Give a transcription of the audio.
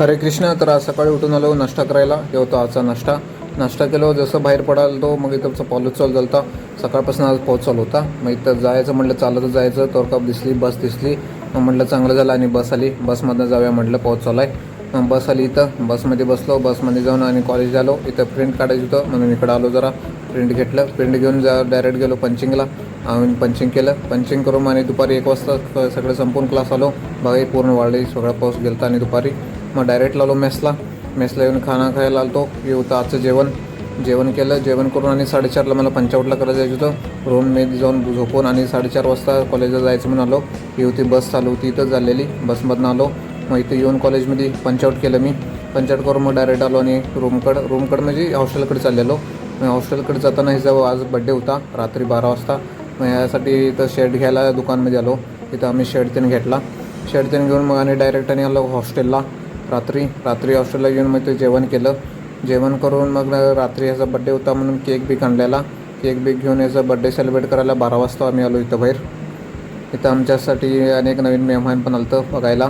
हरे कृष्ण तर आज सकाळी उठून आलो नाश्ता करायला. हे होता आजचा नाश्ता. नाश्ता केलो जसं बाहेर पडाल तो मग इथं पाऊस चालू झाला होता सकाळपासून आज पाऊस चालू होता. मग इथं जायचं म्हटलं चालत जायचं. तर दिसली बस दिसली. मग म्हटलं चांगलं झालं आणि बस आली. बसमधनं जाऊया म्हटलं पाऊस चालू आहे. मग बस आली इथं. बसमध्ये बसलो बसमध्ये जाऊन आणि कॉलेज आलो. इथं प्रिंट काढायचं होतं. म्हणून इकडं आलो जरा. प्रिंट घेतलं. प्रिंट घेऊन जा डायरेक्ट गेलो पंचिंगला. आम्ही पंचिंग केलं. पंचिंग करून आणि दुपारी एक वाजता सगळं संपून क्लास आलो. बघाई पूर्ण वाढली. सगळा पाऊस गेलता आणि दुपारी. मग डायरेक्ट लावलो मेसला. मेसला येऊन खाना खायला आलतो. हे होतं आजचं जेवण. जेवण केलं. जेवण करून आणि साडेचारला मला पंचावटला करायला जायचं होतं. रूम मी जाऊन झोपून आणि साडेचार वाजता कॉलेजला जायचं म्हणून आलो. ही होती बस चालू होती. इथं झालेली. बसमधनं आलो. मग इथं येऊन कॉलेजमध्ये पंचआउट केलं मी. पंचआउट करून मग डायरेक्ट आलो आणि रूमकडं रूमकडं म्हणजे हॉस्टेलकडे चाललेलो. मग हॉस्टेलकडे जाताना हिचा आज बड्डे होता. रात्री बारा वाजता. मग यासाठी इथं शेड घ्यायला दुकानमध्ये आलो. इथं आम्ही शेड त्याने घेतला. शेड त्याने घेऊन मग आणि डायरेक्ट आणि आलो हॉस्टेलला रात्री रात्री हॉस्टेलला येऊन मग ते जेवण केलं. जेवण करून मग रात्री याचा बड्डे होता म्हणून केक बीक आणलेला. केक बीक घेऊन याचा बड्डे सेलिब्रेट करायला बारा वाजता आम्ही आलो इथं बाहेर. इथं आमच्यासाठी अनेक नवीन मेहमान पण आलं होतं बघायला.